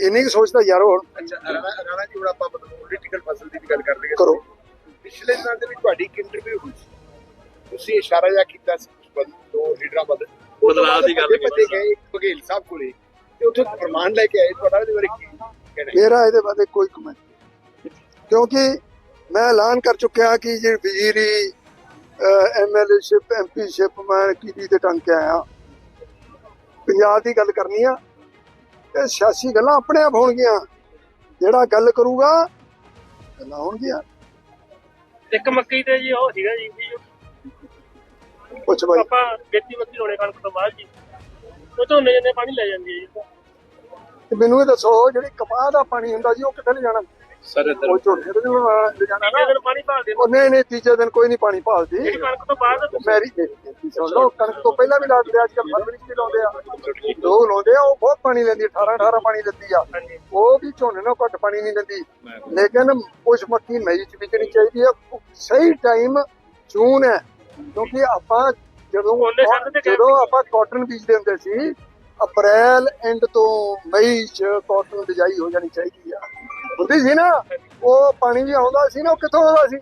ਇੰਨੀ ਕੁ ਸੋਚ ਤਾਂ ਯਾਰੋ ਹੁਣ। ਅੱਛਾ ਰਾਣਾ ਰਾਣਾ ਜੀ ਹੁਣ ਆਪਾਂ ਪੋਲੀਟੀਕਲ ਫਸਲ ਦੀ ਵੀ ਗੱਲ ਕਰ ਲਈਏ ਕਰੋ। ਪਿਛਲੇ ਦਿਨਾਂ ਦੇ ਵਿੱਚ ਤੁਹਾਡੀ ਇੱਕ ਇੰਟਰਵਿਊ ਹੋਈ ਸੀ। ਤੁਸੀਂ ਇਸ਼ਾਰਾ ਜਿਹਾ ਕੀਤਾ ਸੀ ਉਸ ਬੰਦ ਦੋ ਲੀਡਰਾਂ ਵੱਲ। ਬਦਲਾਅ ਦੀ ਗੱਲ ਪਤੇ ਗਏ ਇੱਕ ਬਘੇਲ ਸਾਹਿਬ ਕੋਲੇ ਤੇ ਉੱਥੇ ਫਰਮਾਨ ਲੈ ਕੇ ਆਏ। ਤੁਹਾਡਾ ਇਹਦੇ ਬਾਰੇ ਕੀ ਕਹਿਣਾ ਹੈ? ਮੇਰਾ ਇਹਦੇ ਬਾਰੇ ਕੋਈ ਕਮੈਂਟ ਕਿਉਂਕਿ ਮੈਂ ਐਲਾਨ ਕਰ ਚੁੱਕਿਆ ਕਿ ਜੇ ਵਜ਼ੀਰੀ ਐਮਐਲਏ ਸ਼ਿਪ ਐਮਪੀ ਸ਼ਿਪ ਮੈਂ ਕੀਤੀ ਤੇ ਟੰਗ ਕੇ ਆਇਆ। ਪੰਜਾਬ ਦੀ ਗੱਲ ਕਰਨੀ ਆ ਇਹ ਸਿਆਸੀ ਗੱਲਾਂ ਆਪਣੇ ਆਪ ਹੋਣਗੀਆਂ। ਜਿਹੜਾ ਗੱਲ ਕਰੂਗਾ ਗੱਲਾਂ ਹੋਣਗੀਆਂ। ਇੱਕ ਮੱਕੀ ਤੇ ਜੀ ਉਹ ਸੀਗਾ ਜੀ ਪੁੱਛ ਬਾਈ। ਆਪਾਂ ਗੇਤੀ ਮੱਕੀ ਲਾਉਣੇ ਕਣਕ ਤੋਂ ਬਾਅਦ ਜੀ ਉਹ ਝੋਨੇ ਜੰਨੇ ਪਾਣੀ ਲੈ ਜਾਂਦੀ ਹੈ ਜੀ। ਤੇ ਮੈਨੂੰ ਇਹ ਦੱਸੋ ਜਿਹੜੀ ਕਪਾਹ ਦਾ ਪਾਣੀ ਹੁੰਦਾ ਜੀ ਉਹ ਕਿੱਥੇ ਲੈ ਜਾਣਾ? ਸਰ ਇੱਧਰ ਉਹ ਝੋਨੇ ਦੇ ਨੂੰ ਲੈ ਜਾਣਾ ਤੀਜੇ ਨਾ ਦਿਨ ਪਾਣੀ ਭਾਲਦੇ ਉਹ ਨਹੀਂ ਨਹੀਂ ਤੀਜੇ ਦਿਨ ਕੋਈ ਨਹੀਂ ਪਾਣੀ ਭਾਲਦੀ। ਕਣਕ ਤੋਂ ਬਾਅਦ ਮੈਰੀ ਸੁਣ ਲਓ ਕਣਕ ਤੋਂ ਪਹਿਲਾਂ ਵੀ ਲਾਉਂਦੇ ਆ ਅੱਜ ਕੱਲ ਫਰਵਰੀ ਚ ਵੀ ਲਾਉਂਦੇ ਆ। ਲੋਕ ਲਾਉਂਦੇ ਆ ਉਹ ਬਹੁਤ ਪਾਣੀ ਲੈਂਦੀ 18 18 ਪਾਣੀ ਲੈਂਦੀ ਆ। ਉਹ ਵੀ ਝੋਨੇ ਨਾਲ ਘੱਟ ਪਾਣੀ ਨਹੀਂ ਲੈਂਦੀ। ਲੇਕਿਨ ਕੁਝ ਮੱਕੀ ਮਈ ਚ ਬੀਜਣੀ ਚਾਹੀਦੀ ਆ। ਸਹੀ ਟਾਈਮ ਜੂਨ ਹੈ ਕਿਉਂਕਿ ਆਪਾਂ ਜਦੋਂ ਜਦੋਂ ਆਪਾਂ ਕਾਟਨ ਬੀਜਦੇ ਹੁੰਦੇ ਸੀ ਅਪ੍ਰੈਲ ਐਂਡ ਤੋਂ ਮਈ ਚ ਕਾਟਨ ਬਿਜਾਈ ਹੋ ਜਾਣੀ ਚਾਹੀਦੀ ਆ। ਹੁੰਦੀ ਸੀ ਨਾ ਉਹ ਪਾਣੀ ਵੀ ਆਉਂਦਾ ਸੀ ਨਾ ਉਹ ਕਿੱਥੋਂ ਆਉਂਦਾ ਸੀ?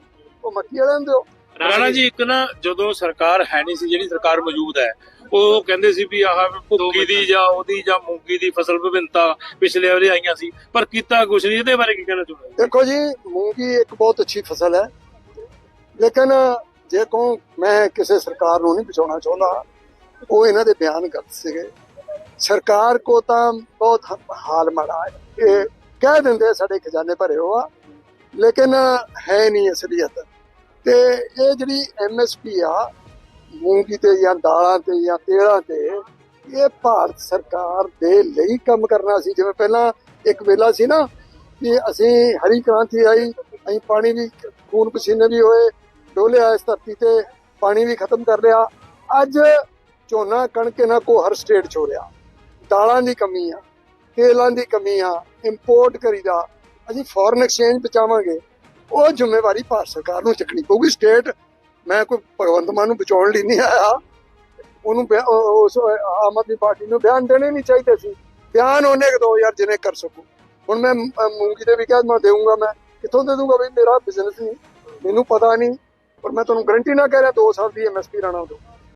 ਉਹ ਮੱਕੀ ਵਾਲਿਆਂ ਦੇ ਰਾਣਾ ਜੀ ਇੱਕ ਨਾ ਜਦੋਂ ਸਰਕਾਰ ਹੈ ਨਹੀਂ ਸੀ ਜਿਹੜੀ ਸਰਕਾਰ ਮੌਜੂਦ ਹੈ ਉਹ ਕਹਿੰਦੇ ਸੀ ਵੀ ਆਹ ਭੁੱਕੀ ਦੀ ਜਾਂ ਉਹਦੀ ਜਾਂ ਮੂੰਗੀ ਦੀ ਫਸਲ ਵਿਭਿੰਨਤਾ ਪਿਛਲੇ ਵਾਰੇ ਆਈਆਂ ਸੀ ਪਰ ਕੀਤਾ ਕੁਛ ਨਹੀਂ ਇਹਦੇ ਬਾਰੇ ਕੀ ਕਹਿਣਾ ਚਾਹੁੰਦੇ ਦੇਖੋ ਜੀ ਮੂੰਗੀ ਇੱਕ ਬਹੁਤ ਅੱਛੀ ਫਸਲ ਹੈ ਲੇਕਿਨ ਜੇ ਕਹੂੰ ਮੈਂ ਕਿਸੇ ਸਰਕਾਰ ਨੂੰ ਨਹੀਂ ਬਚਾਉਣਾ ਚਾਹੁੰਦਾ ਉਹ ਇਹਨਾਂ ਦੇ ਬਿਆਨ ਗਲਤ ਸੀਗੇ। ਸਰਕਾਰ ਕੋ ਤਾਂ ਬਹੁਤ ਹਾਲ ਮਾੜਾ ਹੈ ਇਹ ਕਹਿ ਦਿੰਦੇ ਸਾਡੇ ਖਜ਼ਾਨੇ ਭਰੇ ਹੋ ਆ, ਲੇਕਿਨ ਹੈ ਨਹੀਂ ਅਸਲੀਅਤ। ਤੇ ਇਹ ਜਿਹੜੀ ਐਮਐਸਪੀ ਆ, ਮੂੰਗੀ ਤੇ ਜਾਂ ਦਾਲਾਂ ਤੇ ਜਾਂ ਤੇਲਾਂ ਤੇ, ਇਹ ਭਾਰਤ ਸਰਕਾਰ ਦੇ ਲਈ ਕੰਮ ਕਰਨਾ ਸੀ। ਜਿਵੇਂ ਪਹਿਲਾਂ ਇੱਕ ਵੇਲਾ ਸੀ ਨਾ ਕਿ ਅਸੀਂ ਹਰੀ ਕ੍ਰਾਂਤੀ ਆਈ, ਅਸੀਂ ਪਾਣੀ ਵੀ, ਖੂਨ ਪਸੀਨੇ ਵੀ ਹੋਏ, ਡੋਲਿਆ ਇਸ ਧਰਤੀ ਤੇ, ਪਾਣੀ ਵੀ ਖਤਮ ਕਰ ਲਿਆ। ਅੱਜ ਝੋਨਾ ਕਣਕ ਇਹਨਾਂ ਕੋ ਹਰ ਸਟੇਟ ਚ ਹੋ ਰਿਹਾ ਦਾਲਾਂ ਦੀ ਕਮੀ ਆ। ਤੇਲਾਂ ਦੀ ਕਮੀ ਆ ਇੰਪੋਰਟ ਕਰੀਦਾ, ਅਸੀਂ ਫੋਰਨ ਐਕਸਚੇਂਜ ਬਚਾਵਾਂਗੇ। ਉਹ ਜ਼ਿੰਮੇਵਾਰੀ ਭਾਰਤ ਸਰਕਾਰ ਨੂੰ ਚੱਕਣੀ ਪਊਗੀ। ਸਟੇਟ ਮੈਂ ਕੋਈ ਭਗਵੰਤ ਮਾਨ ਨੂੰ ਬਚਾਉਣ ਲਈ ਨਹੀਂ ਆਇਆ। ਉਹਨੂੰ ਬਿਆ- ਉਸ, ਆਮ ਆਦਮੀ ਪਾਰਟੀ ਨੂੰ ਬਿਆਨ ਦੇਣੇ ਨਹੀਂ ਚਾਹੀਦੇ ਸੀ। ਬਿਆਨ ਉਹਨੇ ਦੋ ਯਾਰ ਜਿਹਨੇ ਕਰ ਸਕੂ। ਹੁਣ ਮੈਂ ਮੂੰਗੀ ਦੇ ਵੀ ਕਿਹਾ, ਮੈਂ ਦੇਊਂਗਾ ਮੈਂ। ਕਿੱਥੋਂ ਦੇ ਦੂੰਗਾ ਬਈ? ਮੇਰਾ ਬਿਜ਼ਨਸ ਨਹੀਂ। ਮੈਨੂੰ ਪਤਾ ਨਹੀਂ। ਪਰ ਮੈਂ ਤੁਹਾਨੂੰ ਗਰੰਟੀ ਨਾ ਕਹਿ ਰਿਹਾ 2 ਸਾਲ ਦੀ ਐਮਐਸਪੀ ਰਾਣਾ ਦੋ